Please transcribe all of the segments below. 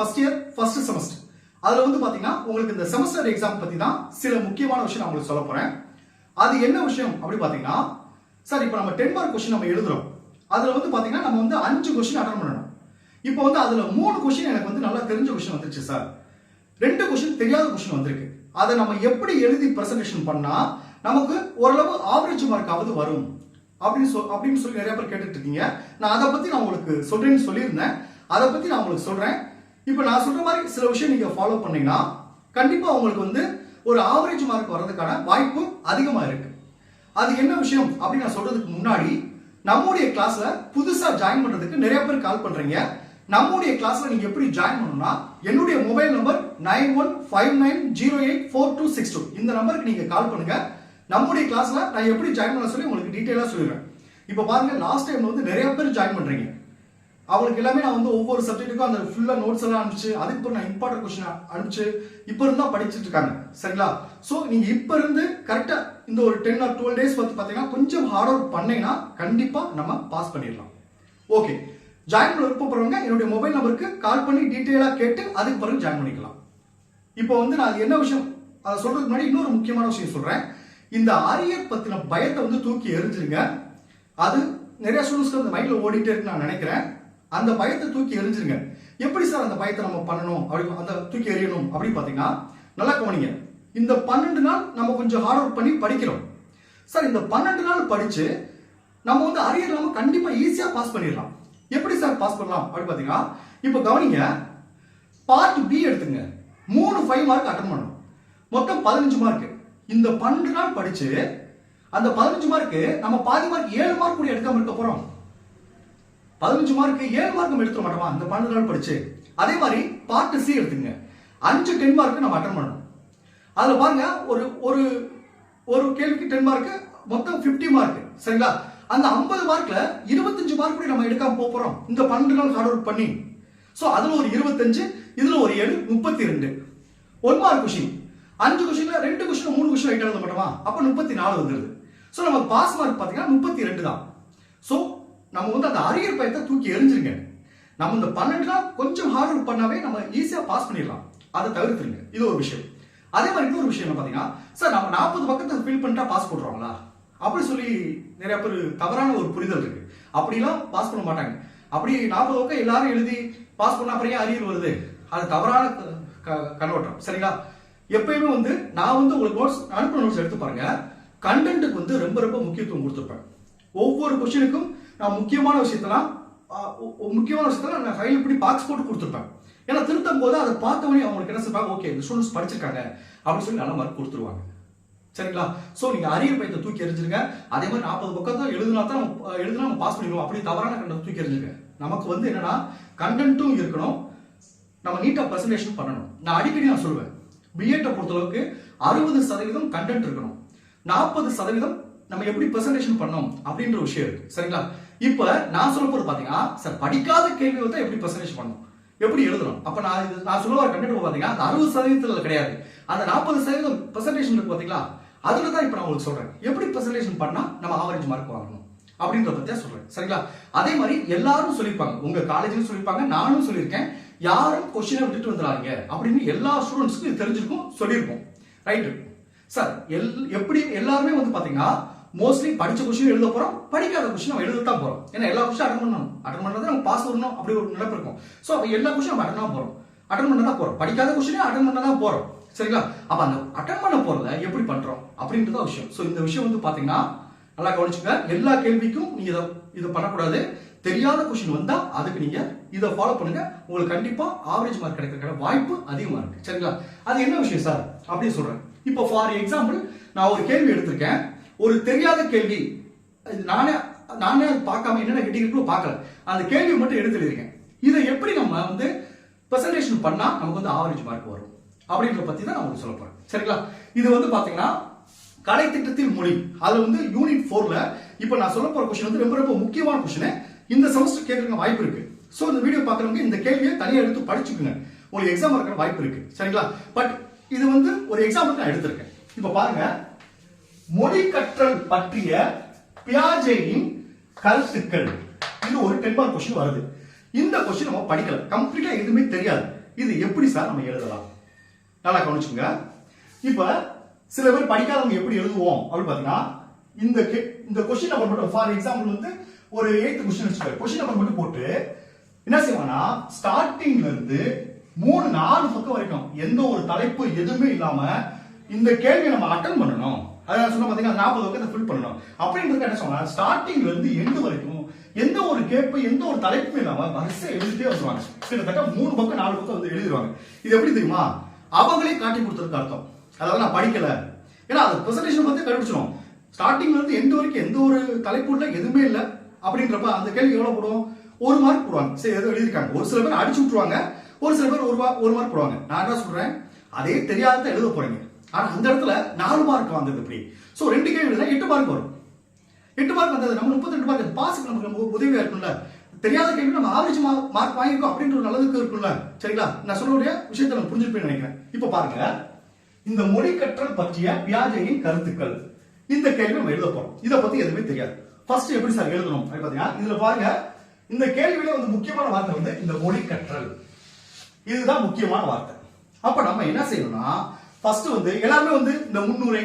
First year first semester அதுல வந்து பாத்தீங்கன்னா உங்களுக்கு இந்த செமஸ்டர் எக்ஸாம் பத்தி தான் சில முக்கியமான விஷயம் நான் உங்களுக்கு சொல்ல போறேன். அது என்ன விஷயம் அப்படின்னு பாத்தீங்கன்னா சார் இப்போ நம்ம டென் மார்க் கொஸ்டின் நம்ம எழுதுறோம். அதுல வந்து பாத்தீங்கன்னா நம்ம வந்து அஞ்சு கொஸ்டின் அட்டன் பண்ணணும். இப்போ வந்து அதுல மூணு கொஸ்டின் எனக்கு வந்து நல்லா தெரிஞ்ச கொஸ்டின் வந்துருச்சு சார் ரெண்டு கொஸ்டின் தெரியாத கொஸ்டின் வந்திருக்கு. அதை நம்ம எப்படி எழுதி ப்ரெசன்டேஷன் பண்ணா நமக்கு ஓரளவு ஆவரேஜ் மார்க்காவது வரும். அப்படின்னு சொல் அப்படின்னு சொல்லி நிறைய பேர் கேட்டுட்டு இருக்கீங்க. நான் அதை பத்தி நான் உங்களுக்கு சொல்றேன்னு சொல்லியிருந்தேன். அதை பத்தி நான் உங்களுக்கு சொல்றேன். இப்போ நான் சொல்ற மாதிரி சில விஷயம் நீங்க ஃபாலோ பண்ணீங்கன்னா கண்டிப்பா உங்களுக்கு வந்து ஒரு ஆவரேஜ் மார்க் வர்றதுக்கான வாய்ப்பு அதிகமா இருக்கு. அது என்ன விஷயம்? அப்படின்னு நான் சொல்றதுக்கு முன்னாடி நம்முடைய கிளாஸ்ல புதுசா ஜாயின் பண்றதுக்கு நிறைய பேர் கால் பண்றீங்க. நம்முடைய கிளாஸ்ல நீங்க எப்படி ஜாயின் பண்ணணும்னா என்னுடைய mobile number nine one five nine zero eight four two six two. இந்த நம்பருக்கு நீங்க கால் பண்ணுங்க. நம்முடைய கிளாஸ்ல நான் எப்படி ஜாயின் பண்ண சொல்லி உங்களுக்கு டீட்டெயிலா சொல்லிடுறேன். இப்போ பாருங்க லாஸ்ட் டைம் வந்து நிறைய பேர் ஜாயின் பண்றீங்க. அவங்களுக்கு எல்லாமே நான் வந்து ஒவ்வொரு சப்ஜெக்ட்டுக்கும் அந்த ஃபுல்லாக நோட்ஸ் எல்லாம் அனுப்பிச்சு அதுக்கு பிறகு நான் இம்பார்ட்டன்ட் கொஸ்டின் அனுப்பிச்சு இப்போ இருந்தா படிச்சுட்டு இருக்காங்க. சரிங்களா? ஸோ நீங்கள் இப்போ இருந்து கரெக்டாக இந்த ஒரு டென் ஆர் டுவெல் டேஸ் பார்த்து பார்த்தீங்கன்னா கொஞ்சம் ஹார்ட் ஒர்க் பண்ணீங்கன்னா கண்டிப்பாக நம்ம பாஸ் பண்ணிடலாம். ஓகே ஜாயின் பண்ண விருப்பப்படுறவங்க என்னுடைய மொபைல் நம்பருக்கு கால் பண்ணி டீட்டெயிலாக கேட்டு அதுக்கு பிறகு ஜாயின் பண்ணிக்கலாம். இப்போ வந்து நான் அது என்ன விஷயம் அதை சொல்றதுக்கு முன்னாடி இன்னொரு முக்கியமான விஷயம் சொல்றேன். இந்த ஆரியர் பத்தின பயத்தை வந்து தூக்கி எரிஞ்சிருங்க அது நிறைய ஸ்டூடெண்ட்ஸ்க்கு அந்த மைண்ட்ல ஓடிட்டே இருக்கு நான் நினைக்கிறேன். அந்த பயத்தை தூக்கி எரிஞ்சிருங்க எப்படி சார் அந்த பயத்தை நம்ம பண்ணணும்? அப்படி அந்த தூக்கி எறியணும்? அப்படின்னு பார்த்தீங்கன்னா நல்லா கவனிங்க. இந்த பன்னெண்டு நாள் நம்ம கொஞ்சம் ஹார்ட் ஒர்க் பண்ணி படிக்கிறோம். சார் இந்த பன்னெண்டு நாள் படிச்சு நம்ம வந்து அரியர் இல்லாம கண்டிப்பா ஈஸியா பாஸ் பண்ணிடலாம். எப்படி சார் பாஸ் பண்ணலாம்? அப்படின்னு பாத்தீங்கன்னா இப்போ கவனிங்க. பார்ட் பி எடுத்துங்க. மூணு ஃபைவ் மார்க் அட்டன் பண்ணணும். மொத்தம் பதினஞ்சு மார்க் இந்த பன்னெண்டு நாள் படிச்சு அந்த பதினஞ்சு மார்க்கு நம்ம பாதி மார்க் ஏழு மார்க் கூட எடுக்காம இருக்க போறோம். பதினஞ்சு மார்க்கு ஏழு மார்க் நம்ம எடுத்துட மாட்டோமா? அந்த பன்னெண்டு நாள் படிச்சு. அதே மாதிரி பார்ட் சி எடுத்துங்க அஞ்சு டென் மார்க் நம்ம அட்டன் பண்ணணும். அதுல பாருங்க ஒரு ஒரு ஒரு கேள்விக்கு டென் மார்க் மொத்தம் 50 மார்க் சரிங்களா? அந்த 50 மார்க்ல இருபத்தஞ்சு மார்க் கூட நம்ம எடுக்காம போறோம். இந்த பன்னெண்டு நாள் ஹார்ட் ஒர்க் பண்ணி. ஸோ அதுல ஒரு இருபத்தஞ்சு இதுல ஒரு ஏழு முப்பத்தி ரெண்டு ஒன் மார்க் கொஷின் அஞ்சு கொஷின்ல ரெண்டு கொஷின் மூணு கொஷின் ஐட்டம் எழுத மாட்டோமா அப்ப முப்பத்தி நாலு வந்துருது. ஸோ நம்ம பாஸ் மார்க் பாத்தீங்கன்னா முப்பத்தி ரெண்டு தான். ஸோ நம்ம வந்து அந்த அரியர் பயத்தை தூக்கி எரிஞ்சிருங்க நம்ம இந்த பன்னெண்டு கொஞ்சம் ஹார்ட் ஒர்க் பண்ணாவே நம்ம ஈஸியாக பாஸ் பண்ணிடலாம். அதை தவிர்த்துருங்க. இது ஒரு விஷயம். அதே மாதிரி இன்னொரு விஷயம் என்ன பார்த்தீங்கன்னா சார் நம்ம நாற்பது பக்கத்தை ஃபில் பண்ணிட்டா பாஸ் போடுறாங்களா? அப்படி சொல்லி நிறைய பேர் தவறான ஒரு புரிதல் இருக்கு. அப்படிலாம் பாஸ் பண்ண மாட்டாங்க. அப்படி நாற்பது பக்கம் எல்லாரும் எழுதி பாஸ் பண்ண அப்புறம் அரியர் வருது? அது தவறான க- கண்ணோட்டம். சரிங்களா? எப்பயுமே வந்து நான் வந்து உங்களுக்கு நோட்ஸ் அனுப்புன நோட்ஸ் எடுத்து பாருங்க. கண்டென்ட்டுக்கு வந்து ரொம்ப ரொம்ப முக்கியத்துவம் கொடுத்துருப்பேன். ஒவ்வொரு கொஸ்டினுக்கும் நான் முக்கியமான விஷயத்தெல்லாம் முக்கியமான விஷயத்தெல்லாம் நான் கையில் இப்படி பாக்ஸ் போட்டு கொடுத்துருப்பேன். ஏன்னா திருத்தம் போது அதை பார்த்தவொடனே அவங்களுக்கு என்ன சொல்றாங்க ஓகே இந்த ஸ்டூடெண்ட்ஸ் படிச்சிருக்காங்க. அப்படின்னு சொல்லி நல்ல மார்க் கொடுத்துருவாங்க. சரிங்களா? ஸோ நீங்க அரிய பயத்தை தூக்கி எறிஞ்சிருங்க. அதே மாதிரி நாற்பது பக்கம் தான் எழுதுனா தான் எழுதுனா நம்ம பாஸ் பண்ணிடுவோம். அப்படி தவறான கண்டத்தை தூக்கி எறிஞ்சிருங்க. நமக்கு வந்து என்னன்னா கண்டென்ட்டும் இருக்கணும். நம்ம நீட்டாக ப்ரெசன்டேஷன் பண்ணணும். நான் அடிக்கடி நான் சொல்லுவேன். பிஎட்டை பொறுத்தளவுக்கு அறுபது சதவீதம் கண்டென்ட் இருக்கணும். நாற்பது சதவீதம் நம்ம எப்படி பிரசன்டேஷன் பண்ணோம் அப்படின்ற விஷயம் இருக்கு. சரிங்களா? இப்ப நான் சொல்ல போறது பாத்தீங்கன்னா சார் படிக்காத கேள்வி வந்து எப்படி பிரசன்டேஷன் பண்ணணும்? எப்படி எழுதணும்? அப்ப நான் இது நான் சொல்ல வர கண்டென்ட் பாத்தீங்கன்னா அந்த அறுபது சதவீதத்துல கிடையாது. அந்த நாற்பது சதவீதம் பிரசன்டேஷன் இருக்கு பாத்தீங்களா? அதுல தான் இப்ப நான் உங்களுக்கு சொல்றேன். எப்படி பிரசன்டேஷன் பண்ணா நம்ம ஆவரேஜ் மார்க் வாங்கணும்? அப்படின்றத பத்தி சொல்றேன். சரிங்களா? அதே மாதிரி எல்லாரும் சொல்லியிருப்பாங்க. உங்க காலேஜ்லயும் சொல்லியிருப்பாங்க. நானும் சொல்லியிருக்கேன். யாரும் கொஸ்டினை விட்டுட்டு வந்துடாதீங்க அப்படின்னு எல்லா ஸ்டூடெண்ட்ஸ்க்கும் தெரிஞ்சிருக்கும் சொல்லியிருப்போம் ரைட்டு சார் எல் எப்படி எல்லாருமே வந்து பாத்தீங்கன்னா மோஸ்ட்லி படிச்ச கொஸ்டின் எழுத போறோம் படிக்காத கொஸ்டின் நம்ம எழுத தான் போறோம். ஏன்னா எல்லா கொஸ்டின் அட்டன் பண்ணணும். அட்டன் பண்றது நம்ம பாஸ் வரணும் அப்படி ஒரு நிலப்பு இருக்கும். ஸோ எல்லா கொஸ்டின் நம்ம அட்டன் போறோம். அட்டன் பண்ண தான் போறோம். படிக்காத கொஸ்டினே அட்டன் பண்ண தான் போறோம். சரிங்களா? அப்ப அந்த அட்டன் பண்ண போறத எப்படி பண்றோம்? அப்படின்றத விஷயம். ஸோ இந்த விஷயம் வந்து பாத்தீங்கன்னா நல்லா கவனிச்சுங்க எல்லா கேள்விக்கும் நீங்க இதை இதை பண்ணக்கூடாது. தெரியாத கொஸ்டின் வந்தா அதுக்கு நீங்க இதை ஃபாலோ பண்ணுங்க. உங்களுக்கு கண்டிப்பா ஆவரேஜ் மார்க் கிடைக்கிறதுக்கான வாய்ப்பு அதிகமா இருக்கு. சரிங்களா? அது என்ன விஷயம் சார் அப்படின்னு சொல்றேன். இப்போ ஃபார் எக்ஸாம்பிள் நான் ஒரு கேள்வி எடுத்திருக்கேன். ஒரு தெரியாத கேள்வி. நானே நானே பார்க்காம என்னென்ன கேட்டிருக்கோ பார்க்கல. அந்த கேள்வி மட்டும் எடுத்துருக்கேன் இதை எப்படி நம்ம வந்து ப்ரெசன்டேஷன் பண்ணால் நமக்கு வந்து ஆவரேஜ் மார்க் வரும்? அப்படின்ற பற்றி தான் நான் உங்களுக்கு சொல்ல போகிறேன் சரிங்களா? இது வந்து பார்த்தீங்கன்னா கலை திட்டத்தில் மொழி. அது வந்து யூனிட் ஃபோர்ல இப்போ நான் சொல்ல போகிற கொஸ்டின் வந்து ரொம்ப ரொம்ப முக்கியமான கொஸ்டின் இந்த செமஸ்டர் கேட்கறதுக்கு வாய்ப்பு இருக்கு. ஸோ இந்த வீடியோ பார்க்குறவங்க இந்த கேள்வியை தனியாக எடுத்து படிச்சுக்குங்க. உங்களுக்கு எக்ஸாம் இருக்கிற வாய்ப்பு இருக்கு. சரிங்களா? பட் இது வந்து ஒரு எக்ஸாம்பிள் நான் எடுத்திருக்கேன். இப்போ பாருங்க மொழி கற்றல் பற்றிய பியாஜேயின் கருத்துக்கள். இது ஒரு டென் மார்க் கொஸ்டின் வருது. இந்த கொஸ்டின் நம்ம படிக்கல. கம்ப்ளீட்டா எதுவுமே தெரியாது. இது எப்படி சார் நம்ம எழுதலாம்? நல்லா கவனிச்சுங்க இப்ப சில பேர் படிக்காதவங்க எப்படி எழுதுவோம்? அப்படின்னு பாத்தீங்கன்னா இந்த கே- இந்த கொஸ்டின் நம்பர் மட்டும் ஃபார் எக்ஸாம்பிள் வந்து ஒரு எயித்து கொஸ்டின் வச்சுக்கோ கொஸ்டின் நம்பர் மட்டும் போட்டு என்ன செய்வாங்கன்னா ஸ்டார்டிங்ல இருந்து மூணு நாலு பக்கம் வரைக்கும் எந்த ஒரு தலைப்பு எதுவுமே இல்லாம இந்த கேள்வியை நம்ம அட்டன் பண்ணணும். அதனால சொன்ன பார்த்தீங்கன்னா நாற்பது பக்கத்தை ஃபில் பண்ணணும். அப்படின்றது என்ன சொன்னா ஸ்டார்டிங்ல இருந்து எண்டு வரைக்கும் எந்த ஒரு கேப்பு எந்த ஒரு தலைப்பும் இல்லாம வரிசை எழுதிட்டே வருவாங்க கிட்டத்தட்ட மூணு பக்கம் நாலு பக்கம் வந்து எழுதிடுவாங்க இது எப்படி தெரியுமா? அவங்களே காட்டி கொடுத்ததுக்கு அர்த்தம். அதாவது நான் படிக்கல. ஏன்னா அது ப்ரெசன்டேஷன் வந்து கண்டுபிடிச்சிடும் ஸ்டார்டிங்ல இருந்து எந்த வரைக்கும் எந்த ஒரு தலைப்பு இல்லை எதுவுமே இல்லை. அப்படின்றப்ப அந்த கேள்வி எவ்வளவு போடுவோம் ஒரு மார்க் போடுவாங்க. சரி ஏதோ எழுதிருக்காங்க ஒரு சில பேர் அடிச்சு விட்டுருவாங்க. ஒரு சில பேர் ஒரு ஒரு மார்க் போடுவாங்க. நான் என்ன சொல்றேன்? அதே தெரியாத எழுத போறீங்க. ஆனா அந்த இடத்துல நாலு மார்க் வந்தது இப்படி சோ ரெண்டு கேள்வி எட்டு மார்க் வரும். எட்டு மார்க் வந்தது நம்ம முப்பத்தி ரெண்டு மார்க் பாசுக்கு நமக்கு ரொம்ப உதவியா இருக்கும்ல. தெரியாத கேள்வி நம்ம ஆவரேஜ் மார்க் வாங்கிருக்கோம் அப்படின்ற ஒரு நல்லதுக்கு இருக்கும்ல. சரிங்களா? நான் சொல்லக்கூடிய விஷயத்தை நம்ம புரிஞ்சுப்பேன்னு நினைக்கிறேன். இப்ப பாருங்க. இந்த மொழி கற்றல் பற்றிய வியாஜையின் கருத்துக்கள். இந்த கேள்வி நம்ம எழுத போறோம். இதை பத்தி எதுவுமே தெரியாது. ஃபர்ஸ்ட் எப்படி சார் எழுதணும்? அப்படின்னு பாத்தீங்கன்னா இதுல பாருங்க. இந்த கேள்வியில வந்து முக்கியமான வார்த்தை வந்து இந்த மொழி கற்றல். இதுதான் முக்கியமான வார்த்தை. அப்ப நம்ம என்ன செய்யணும்னா ஃபர்ஸ்ட் வந்து எல்லாருமே வந்து இந்த முன்னுரை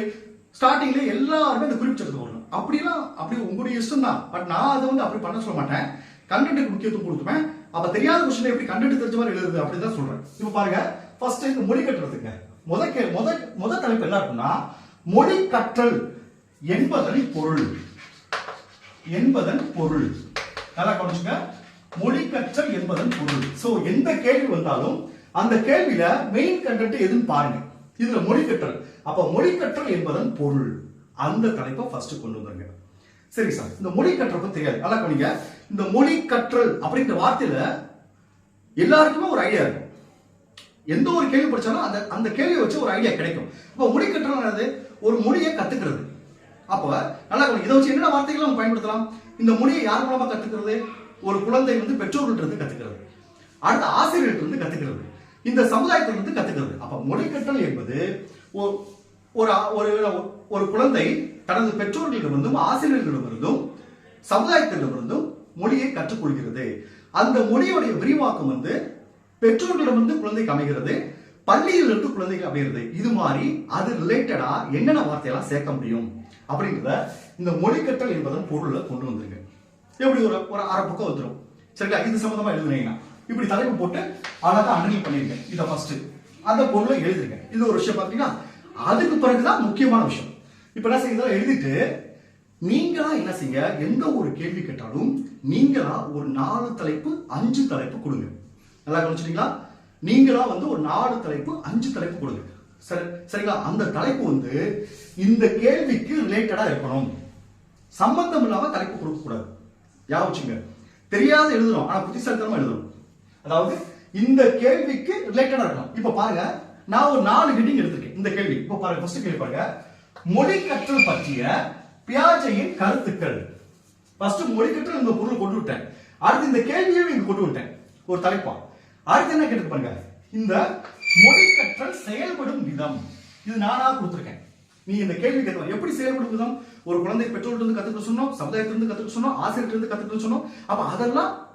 ஸ்டார்டிங்ல எல்லாருமே இந்த குறிப்பிட்டு வரணும் அப்படிலாம் அப்படி உங்களுடைய இஷ்டம் தான். பட் நான் அதை வந்து அப்படி பண்ண சொல்ல மாட்டேன். கண்டென்ட்டுக்கு முக்கியத்துவம் கொடுத்துப்பேன். அப்ப தெரியாத கொஸ்டின் எப்படி கண்டென்ட் தெரிஞ்ச மாதிரி எழுதுது அப்படின்னு தான் சொல்றேன். இப்ப பாருங்க ஃபர்ஸ்ட் இந்த மொழி கட்டுறதுக்கு முத கே முத முத தலைப்பு என்ன இருக்குன்னா மொழி கற்றல் என்பதன் பொருள். என்பதன் பொருள். நல்லா கவனிச்சுங்க. மொழி கற்றல் என்பதன் பொருள். சோ எந்த கேள்வி வந்தாலும் அந்த கேள்வியில மெயின் கண்டென்ட் எதுன்னு பாருங்க. இதுல மொழி கற்றல் அப்ப மொழி கற்றல் என்பதன் பொருள். அந்த தலைப்பை ஃபர்ஸ்ட் கொண்டு வந்துருங்க. சரி சார். இந்த மொழி கற்றல் பத்தி தெரியாது. நல்லா கவனிங்க. இந்த மொழி கற்றல் அப்படின்ற வார்த்தையில எல்லாருக்குமே ஒரு ஐடியா இருக்கும். எந்த ஒரு கேள்வி படிச்சாலும் அந்த அந்த கேள்வியை வச்சு ஒரு ஐடியா கிடைக்கும். இப்போ மொழி கற்றல் ஒரு மொழியை கத்துக்கிறது. அப்போ நல்லா இதை வச்சு என்னென்ன வார்த்தைகளை நம்ம பயன்படுத்தலாம்? இந்த மொழியை யார் மூலமா கத்துக்கிறது? ஒரு குழந்தை வந்து பெற்றோர்கள்ட்ட இருந்து கத்துக்கிறது. அடுத்த ஆசிரியர்கிட்ட இருந்து கத்துக்கிறது. இந்த சமுதாயத்தில் இருந்து கத்துக்கிறது. அப்ப மொழி என்பது ஒரு ஒரு ஒரு குழந்தை தனது பெற்றோர்களிடமிருந்தும் ஆசிரியர்களிடமிருந்தும் சமுதாயத்திடமிருந்தும் மொழியை கற்றுக்கொள்கிறது. அந்த மொழியுடைய விரிவாக்கம் வந்து பெற்றோர்களிடமிருந்து குழந்தைக்கு அமைகிறது. பள்ளியிலிருந்து குழந்தைக்கு அமைகிறது. இது மாதிரி அது ரிலேட்டடா என்னென்ன வார்த்தையெல்லாம் சேர்க்க முடியும் அப்படின்றத இந்த மொழிக்கட்டல் என்பதன் பொருளை கொண்டு வந்துருங்க எப்படி ஒரு ஒரு அரை பக்கம் வந்துடும் சரிங்களா? இது சம்பந்தமா எழுதுனீங்கன்னா. இப்படி தலைப்பு போட்டு அழகா அண்டர்லைன் பண்ணிருங்க இதை ஃபர்ஸ்ட் அந்த பொருளை எழுதுங்க இது ஒரு விஷயம் பாத்தீங்கன்னா அதுக்கு பிறகுதான் முக்கியமான விஷயம். இப்ப என்ன செய்யுங்க எழுதிட்டு நீங்களா என்ன செய்யுங்க? எந்த ஒரு கேள்வி கேட்டாலும் நீங்களா ஒரு நாலு தலைப்பு அஞ்சு தலைப்பு கொடுங்க. நல்லா கவனிச்சிட்டீங்களா? நீங்களா வந்து ஒரு நாலு தலைப்பு அஞ்சு தலைப்பு கொடுங்க. சரி சரிங்களா? அந்த தலைப்பு வந்து இந்த கேள்விக்கு ரிலேட்டடா இருக்கணும். சம்பந்தம் இல்லாம தலைப்பு கொடுக்க கூடாது யாவச்சுங்க தெரியாத எழுதுறோம். ஆனா புத்திசாலித்தனமா எழுதுறோம். அதாவது இந்த கேள்விக்கு ரிலேட்டடா இருக்கலாம் இப்ப பாருங்க நான் ஒரு நாலு ஹெட்டிங் எடுத்திருக்கேன். இந்த கேள்வி. இப்ப பாருங்க ஃபர்ஸ்ட் கேள்வி பாருங்க. மொழி கற்றல் பற்றிய பியாஜையின் கருத்துக்கள். ஃபர்ஸ்ட் மொழி கற்றல் இந்த பொருள் கொண்டு விட்டேன். அடுத்து இந்த கேள்வியும் இங்க கொண்டு விட்டேன். ஒரு தலைப்பா. அடுத்து என்ன கேட்டு பாருங்க? இந்த மொழி கற்றல் செயல்படும் விதம். இது நானா கொடுத்துருக்கேன். நீ இந்த கேள்வி கேட்கலாம் எப்படி செயல்படும் விதம்? ஒரு குழந்தை பெற்றோர்கிட்ட இருந்து கத்துக்க சொன்னோம் சமுதாயத்திலிருந்து கத்துக்க சொன்னோம் ஆசிரியர்கிட்ட இருந்து கத்துக்க சொன்னோம். அப்ப அதெல்லாம்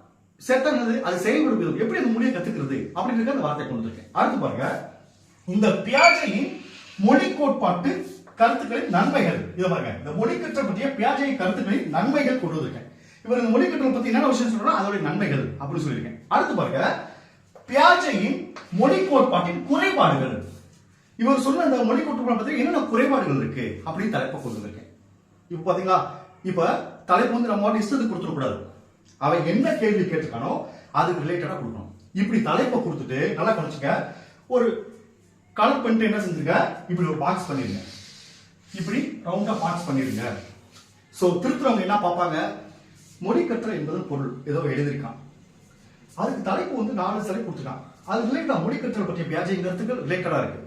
செத்தனது அது செயல்படுகிறது. எப்படி அந்த மொழியை கத்துக்கிறது? அப்படின்னு அந்த வார்த்தை கொண்டு இருக்கேன் அடுத்து பாருங்க. இந்த பியாஜையின் மொழி கோட்பாட்டு கருத்துக்களின் நன்மைகள். இதை பாருங்க. இந்த மொழி கற்ற பற்றிய பியாஜை கருத்துக்களின் நன்மைகள் கொண்டு வந்திருக்கேன். இவர் இந்த மொழி கற்றல் பத்தி என்ன விஷயம் சொல்றோம் அதோட நன்மைகள் அப்படின்னு சொல்லியிருக்கேன். அடுத்து பாருங்க. பியாஜையின் மொழி கோட்பாட்டின் குறைபாடுகள். இவர் சொன்ன அந்த மொழி கோட்பாடு பத்தி என்னென்ன குறைபாடுகள் இருக்கு அப்படின்னு தலைப்பை கொண்டு வந்திருக்கேன். இப்போ பாத்தீங்களா? இப்ப தலைப்பு வந்து நம்ம இஷ்டத்துக்கு கொடுத்துடக்கூடாது. அவன் என்ன கேள்வி கேட்டிருக்கானோ அதுக்கு ரிலேட்டடா கொடுக்கணும். இப்படி தலைப்பை கொடுத்துட்டு நல்லா குறைச்சிக்க ஒரு கலர் பண்ணிட்டு என்ன செஞ்சுருக்க? இப்படி ஒரு பாக்ஸ் பண்ணிருங்க. இப்படி ரவுண்டா பாக்ஸ் பண்ணிருங்க. ஸோ திருத்துறவங்க என்ன பார்ப்பாங்க? மொழி கற்றல் என்பது பொருள் ஏதோ எழுதியிருக்கான். அதுக்கு தலைப்பு வந்து நாலு சிலை கொடுத்துருக்கான் அது ரிலேட்டடா மொழி கற்றல் பற்றிய பியாஜை கருத்துக்கள் ரிலேட்டடா இருக்கு.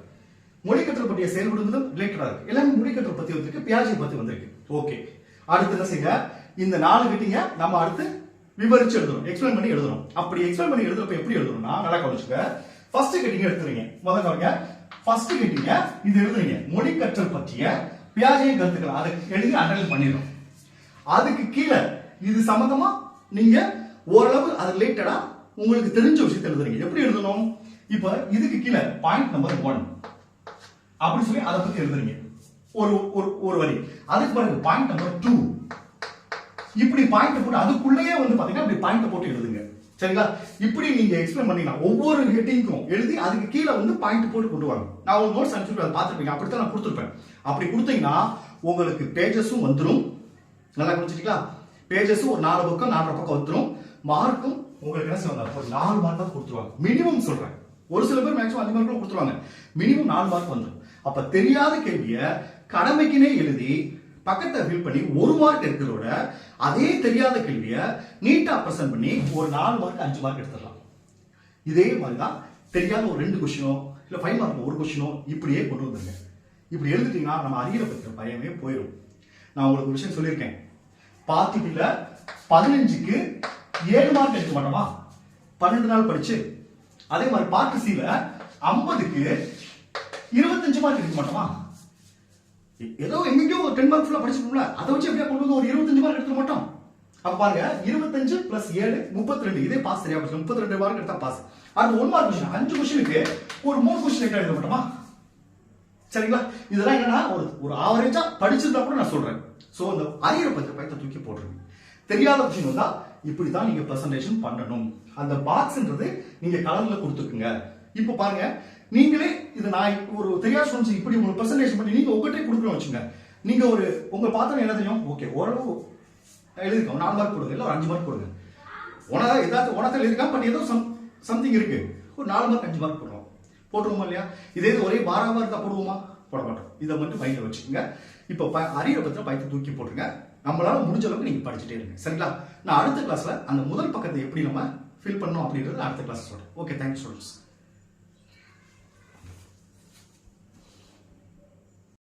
மொழி கற்றல் பற்றிய செயல்படுவதும் ரிலேட்டடா இருக்கு. எல்லாமே மொழி கற்றல் பத்தி வந்திருக்கு பியாஜை பத்தி வந்திருக்கு. ஓகே அடுத்து என்ன செய்யுங்க? இந்த நாலு கிட்டீங்க நம்ம அடுத்து விவரிச்சு எழுதணும் எக்ஸ்பிளைன் பண்ணி எழுதணும். அப்படி எக்ஸ்பிளைன் பண்ணி எழுதுறப்ப எப்படி எழுதணும்னா நல்லா கவனிச்சுக்க ஃபர்ஸ்ட் கட்டிங்க எடுத்துறீங்க முதல்ல கவனிங்க. ஃபர்ஸ்ட் கட்டிங்க இது எழுதுறீங்க. மொழி கற்றல் பற்றிய பியாஜை கருத்துக்கள். அதை எழுதி அண்டர்லைன் பண்ணிடும் அதுக்கு கீழே இது சம்பந்தமா நீங்க ஓரளவு அது ரிலேட்டடா உங்களுக்கு தெரிஞ்ச விஷயத்தை எழுதுறீங்க. எப்படி எழுதணும்? இப்போ இதுக்கு கீழே பாயிண்ட் நம்பர் ஒன் அப்படின்னு சொல்லி அதை பத்தி எழுதுறீங்க. ஒரு ஒரு ஒரு வரி. அதுக்கு பிறகு பாயிண்ட் நம்பர் டூ இப்படி பாயிண்ட் போட்டு அதுக்குள்ளேயே வந்து பாத்தீங்கன்னா இப்படி பாயிண்ட் போட்டு எழுதுங்க. சரிங்களா? இப்படி நீங்க எக்ஸ்பிளைன் பண்ணீங்கன்னா ஒவ்வொரு ஹெட்டிங்க்கும் எழுதி அதுக்கு கீழே வந்து பாயிண்ட் போட்டு கொண்டு வாங்க. நான் ஒரு நோட்ஸ் அனுப்பிச்சு அதை பார்த்துருப்பீங்க. அப்படித்தான் நான் கொடுத்துருப்பேன். அப்படி கொடுத்தீங்கன்னா உங்களுக்கு பேஜஸும் வந்துடும் நல்லா குடிச்சிட்டீங்களா பேஜஸும் ஒரு நாலு பக்கம் நாலரை பக்கம் வந்துடும் மார்க்கும் உங்களுக்கு என்ன செய்வாங்க? ஒரு நாலு மார்க் தான் கொடுத்துருவாங்க. மினிமம் சொல்றேன். ஒரு சில பேர் மேக்ஸிமம் அஞ்சு மார்க் கொடுத்துருவாங்க. மினிமம் நாலு மார்க் வந்துடும் அப்ப தெரியாத கேள்வியை கடமைக்குனே எழுதி பக்கத்தை ஃபில் பண்ணி ஒரு மார்க் எடுக்கிறதோட அதே தெரியாத கேள்வியை நீட்டாக ப்ரெசென்ட் பண்ணி ஒரு நாலு மார்க் அஞ்சு மார்க் எடுத்துடலாம். இதே மாதிரி தான் தெரியாத ஒரு ரெண்டு கொஸ்டினோ இல்லை ஃபைவ் மார்க் ஒரு கொஸ்டினோ இப்படியே கொண்டு வந்துருங்க. இப்படி எழுதிட்டீங்கன்னா நம்ம அறிகிற பற்றின பயமே போயிடும் நான் உங்களுக்கு ஒரு விஷயம் சொல்லியிருக்கேன். பாத்திட்டில பதினஞ்சுக்கு ஏழு மார்க் எடுக்க மாட்டோமா? பன்னெண்டு நாள் படிச்சு. அதே மாதிரி பார்ட் சில ஐம்பதுக்கு இருபத்தஞ்சு மார்க் எடுக்க மாட்டோமா? ஏதோ எங்கேயோ ஒரு டென் மார்க் படிச்சிருக்கோம்ல அதை வச்சு எப்படியா கொண்டு வந்து ஒரு இருபத்தஞ்சு மார்க் எடுத்துக்க மாட்டோம்? அப்ப பாருங்க இருபத்தஞ்சு பிளஸ் ஏழு முப்பத்தி ரெண்டு இதே பாஸ் சரியா படிச்சு முப்பத்தி ரெண்டு மார்க் எடுத்தா பாஸ் அடுத்து ஒன் மார்க் கொஸ்டின் அஞ்சு கொஸ்டினுக்கு ஒரு மூணு கொஸ்டின் எழுத மாட்டோமா? சரிங்களா? இதெல்லாம் என்னன்னா ஒரு ஒரு ஆவரேஜா படிச்சிருந்தா கூட நான் சொல்றேன். சோ அந்த அறிகிற பத்திர பயத்தை தூக்கி போட்டுருங்க. தெரியாத விஷயம் வந்தா இப்படி தான் நீங்க பிரசன்டேஷன் பண்ணணும். அந்த பாக்ஸ்ன்றது நீங்க கலர்ல கொடுத்துக்குங்க. இப்போ பாருங்க நீங்களே இது நான் ஒரு தெரியாத ஸ்டூடெண்ட்ஸ் இப்படி உங்களுக்கு ப்ரெசன்டேஷன் பண்ணி நீங்க உங்கள்கிட்ட கொடுக்குறோம் வச்சுங்க. நீங்க ஒரு உங்க பார்த்தோம் என்ன தெரியும்? ஓகே ஓரளவு எழுதிருக்கோம் நாலு மார்க் கொடுங்க. இல்லை ஒரு அஞ்சு மார்க் கொடுங்க. உனதா ஏதாவது உனத்தில் இருக்கா பட் ஏதோ சம் சம்திங் இருக்கு. ஒரு நாலு மார்க் அஞ்சு மார்க் போடுறோம் போட்டுருவோமா இல்லையா? இதே இது ஒரே பாராம இருக்கா போடுவோமா? போட மாட்டோம். இதை மட்டும் மைண்ட்ல வச்சுக்கோங்க. இப்போ ப அறிகிற பத்திர பயத்தை தூக்கி போட்டுருங்க. நம்மளால முடிஞ்ச அளவுக்கு நீங்க படிச்சுட்டே இருங்க. சரிங்களா? நான் அடுத்த கிளாஸ்ல அந்த முதல் பக்கத்தை எப்படி நம்ம ஃபில் பண்ணணும் அப்படின்றது அடுத்த கிளாஸ் சொல்றேன். Okay thanks students